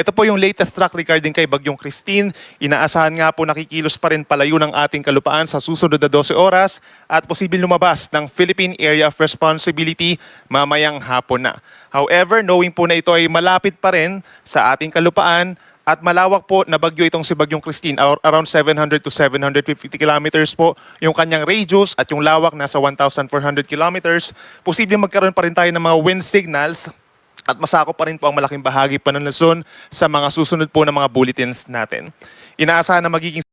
Ito po yung latest track regarding kay Bagyong Christine. Inaasahan nga po nakikilos pa rin palayo ng ating kalupaan sa susunod na 12 oras at posibleng lumabas ng Philippine Area of Responsibility mamayang hapon na. However, knowing po na ito ay malapit pa rin sa ating kalupaan at malawak po na bagyo itong si Bagyong Christine, ar- around 700 to 750 kilometers po yung kanyang radius at yung lawak nasa 1,400 kilometers. Posibleng magkaroon pa rin tayo ng mga wind signals at masako pa rin po ang malaking bahagi pa ng Luzon sa mga susunod po ng mga bulletins natin. Inaasahan na magiging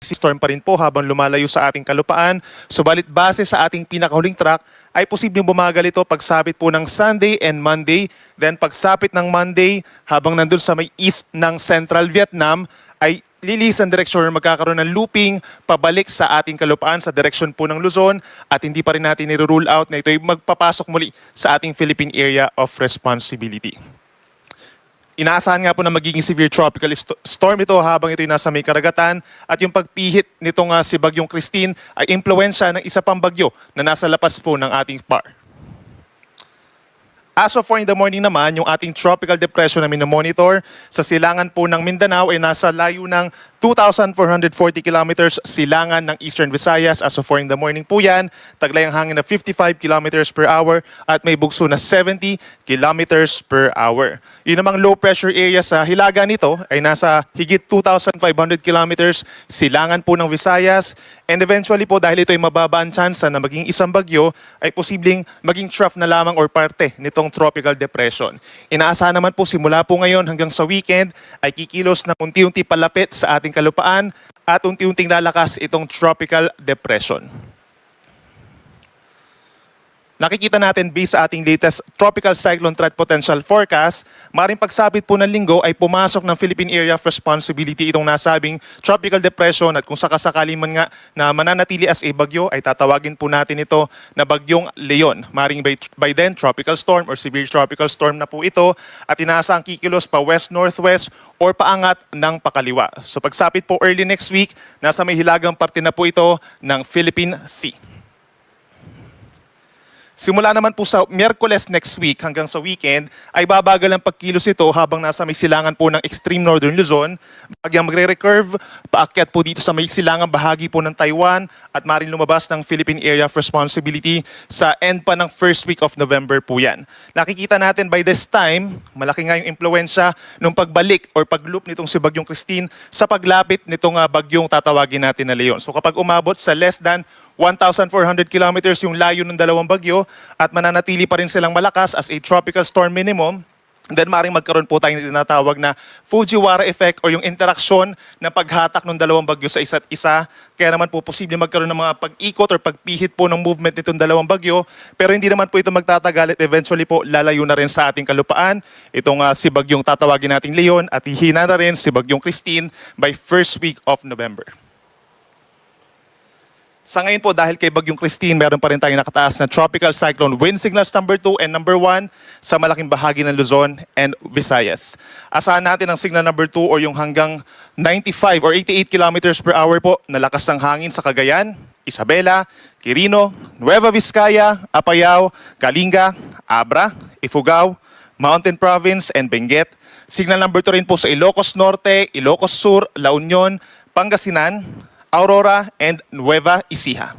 storm pa rin po habang lumalayo sa ating kalupaan. Subalit base sa ating pinakahuling track, ay posibleng bumagal ito pagsapit po ng Sunday and Monday. Then pagsapit ng Monday, habang nandun sa may east ng Central Vietnam, ay lilis ang direksyon magkakaroon ng looping pabalik sa ating kalupaan sa direksyon po ng Luzon at hindi pa rin natin nire-rule out na ito ay magpapasok muli sa ating Philippine Area of Responsibility. Inaasahan nga po na magiging severe tropical st- storm ito habang ito'y nasa may karagatan at yung pagpihit nitong uh, si Bagyong Christine ay impluensya ng isa pang bagyo na nasa lapas po ng ating par. As of 4 in the morning naman, yung ating tropical depression na minomonitor sa silangan po ng Mindanao ay nasa layo ng 2,440 kilometers silangan ng Eastern Visayas. As of 4 in the morning po yan, taglay ang hangin na 55 kilometers per hour at may bugso na 70 kilometers per hour. Yun namang low pressure area sa hilaga nito ay nasa higit 2,500 kilometers silangan po ng Visayas. And eventually po dahil ito ay mababa tsansa na maging isang bagyo, ay posibleng maging trough na lamang or parte nitong tropical depression. Inaasahan naman po simula po ngayon hanggang sa weekend ay kikilos na unti-unti palapit sa ating kalupaan at unti-unting lalakas itong tropical depression. Nakikita natin based sa ating latest Tropical Cyclone Threat Potential Forecast, maring pagsabit po ng linggo ay pumasok ng Philippine Area of Responsibility itong nasabing tropical depression at kung sakasakali man nga na mananatili as a bagyo ay tatawagin po natin ito na bagyong Leon. Maring by, by then tropical storm or severe tropical storm na po ito at inaasang kikilos pa west-northwest or paangat ng pakaliwa. So pagsapit po early next week, nasa may hilagang parte na po ito ng Philippine Sea. Simula naman po sa Miyerkules next week hanggang sa weekend ay babagal ang pagkilos ito habang nasa may silangan po ng extreme northern Luzon. Bagyang magre-recurve, paakyat po dito sa may silangan bahagi po ng Taiwan at maring lumabas ng Philippine Area of Responsibility sa end pa ng first week of November po yan. Nakikita natin by this time, malaki nga yung impluensya ng pagbalik or pagloop nitong si Bagyong Christine sa paglapit nitong ah, bagyong tatawagin natin na Leon. So kapag umabot sa less than 1,400 kilometers yung layo ng dalawang bagyo at mananatili pa rin silang malakas as a tropical storm minimum, then maring magkaroon po tayo ng tinatawag na Fujiwara effect o yung interaksyon ng paghatak ng dalawang bagyo sa isa't isa. Kaya naman po posible magkaroon ng mga pag-ikot or pagpihit po ng movement nitong dalawang bagyo. Pero hindi naman po ito magtatagal at eventually po lalayo na rin sa ating kalupaan. Itong ah, si bagyong tatawagin nating Leon at hihina na rin si bagyong Christine by first week of November. Sa ngayon po, dahil kay Bagyong Christine, meron pa rin tayong nakataas na tropical cyclone wind signals number 2 and number 1 sa malaking bahagi ng Luzon and Visayas. Asahan natin ang signal number 2 or yung hanggang 95 or 88 kilometers per hour po na lakas ng hangin sa Cagayan, Isabela, Quirino, Nueva Vizcaya, Apayao, Kalinga, Abra, Ifugao, Mountain Province, and Benguet. Signal number 2 rin po sa Ilocos Norte, Ilocos Sur, La Union, Pangasinan, Aurora, and Nueva Ecija.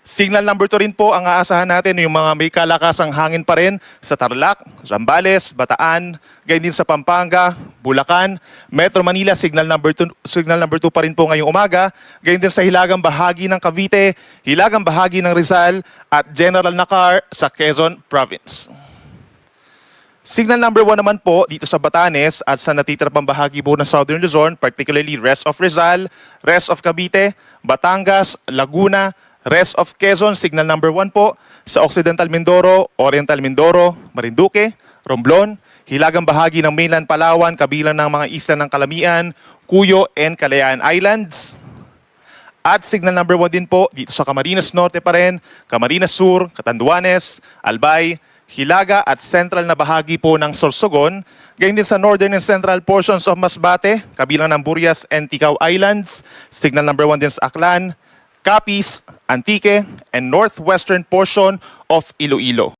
Signal number 2 rin po ang aasahan natin yung mga may kalakasang hangin pa rin sa Tarlac, Zambales, Bataan, gayon din sa Pampanga, Bulacan, Metro Manila, signal number 2, signal number 2 pa rin po ngayong umaga, gayon din sa hilagang bahagi ng Cavite, hilagang bahagi ng Rizal, at General Nakar sa Quezon Province. Signal number one naman po dito sa Batanes at sa natitira pang bahagi po ng Southern Luzon, particularly rest of Rizal, rest of Cavite, Batangas, Laguna, rest of Quezon, signal number one po sa Occidental Mindoro, Oriental Mindoro, Marinduque, Romblon, hilagang bahagi ng mainland Palawan, kabilang ng mga isla ng Kalamian, Cuyo, and Kalayaan Islands. At signal number one din po dito sa Camarines Norte pa rin, Camarines Sur, Catanduanes, Albay, Hilaga at central na bahagi po ng Sorsogon. Gayon din sa northern and central portions of Masbate, kabilang ng Burias and Ticao Islands. Signal number one din sa Aklan, Capiz, Antique, and northwestern portion of Iloilo.